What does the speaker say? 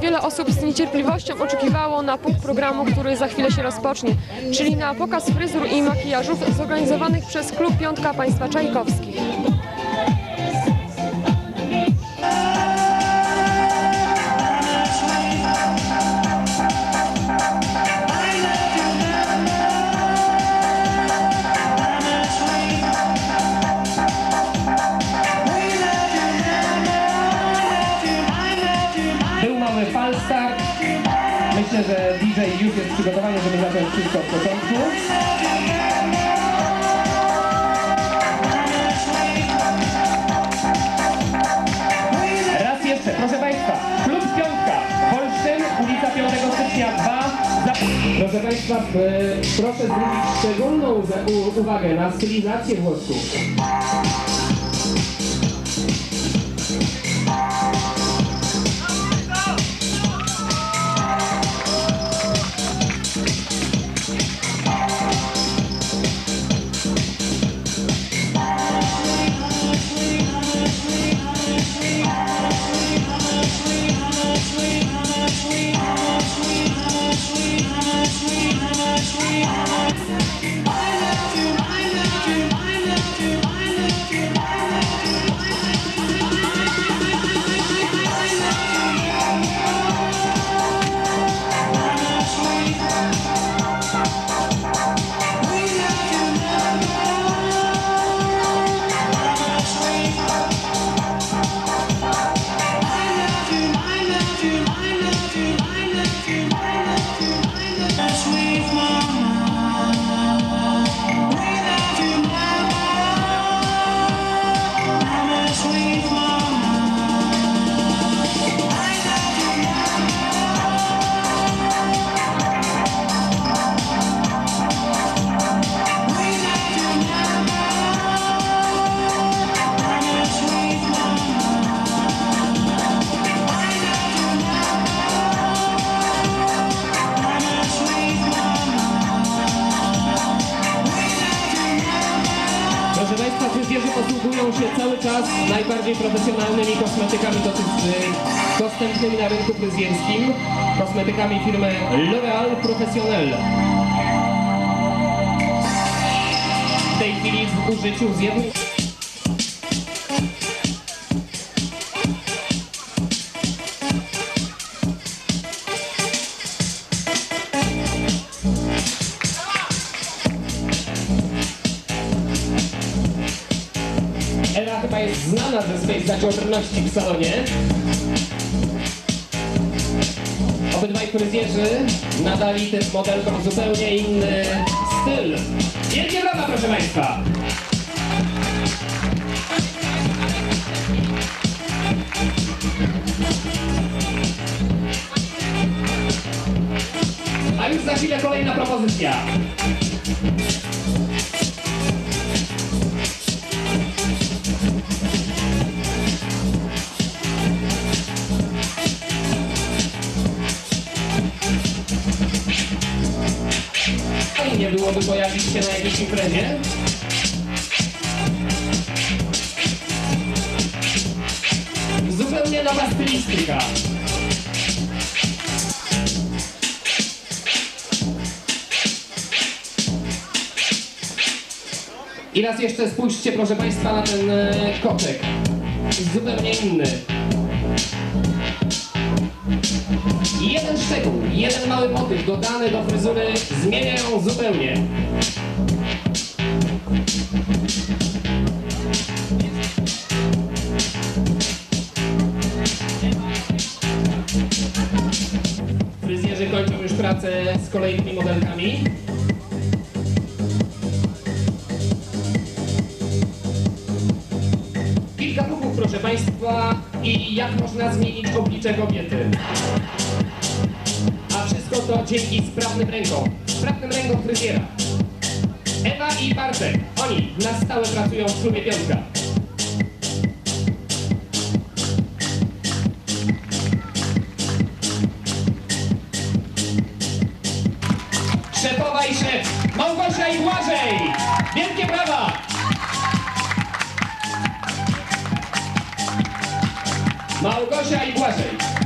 Wiele osób z niecierpliwością oczekiwało na punkt programu, który za chwilę się rozpocznie, czyli na pokaz fryzur i makijażów zorganizowanych przez Klub Piątka Państwa Czajkowskich. Myślę, że DJ już jest przygotowany, żeby zacząć wszystko od początku. Raz jeszcze, proszę Państwa, Klub Piątka, Wolsztyn, ulica 5 stycznia 2. Za... Proszę Państwa, e, proszę zwrócić szczególną uwagę na stylizację włosków. Proszę Państwa, fryzjerzy posługują się cały czas najbardziej profesjonalnymi kosmetykami dostępnymi na rynku fryzjerskim. Kosmetykami firmy L'Oréal Professionnel. W tej chwili w użyciu z jednej... znana ze swej zaciążności w salonie. Obydwaj fryzjerzy nadali tym modelkom zupełnie inny styl. Wielkie brawa, proszę Państwa! A już za chwilę kolejna propozycja. Byłoby pojawić się na jakiejś imprezie? Zupełnie nowa stylistyka. I raz jeszcze spójrzcie, proszę Państwa, na ten e, kotek. Zupełnie inny. Jeden szczegół, jeden mały motyw dodany do fryzury zmienia ją zupełnie. Fryzjerzy kończą już pracę z kolejnymi modelkami. Kilka ruchów, proszę Państwa, i jak można zmienić oblicze kobiety. To dzięki sprawnym rękom. Sprawnym rękom fryzjera. Ewa i Bartek. Oni na stałe pracują w klubie Piątka. Szefowa i szef. Małgosia i Błażej. Wielkie brawa! Małgosia i Błażej.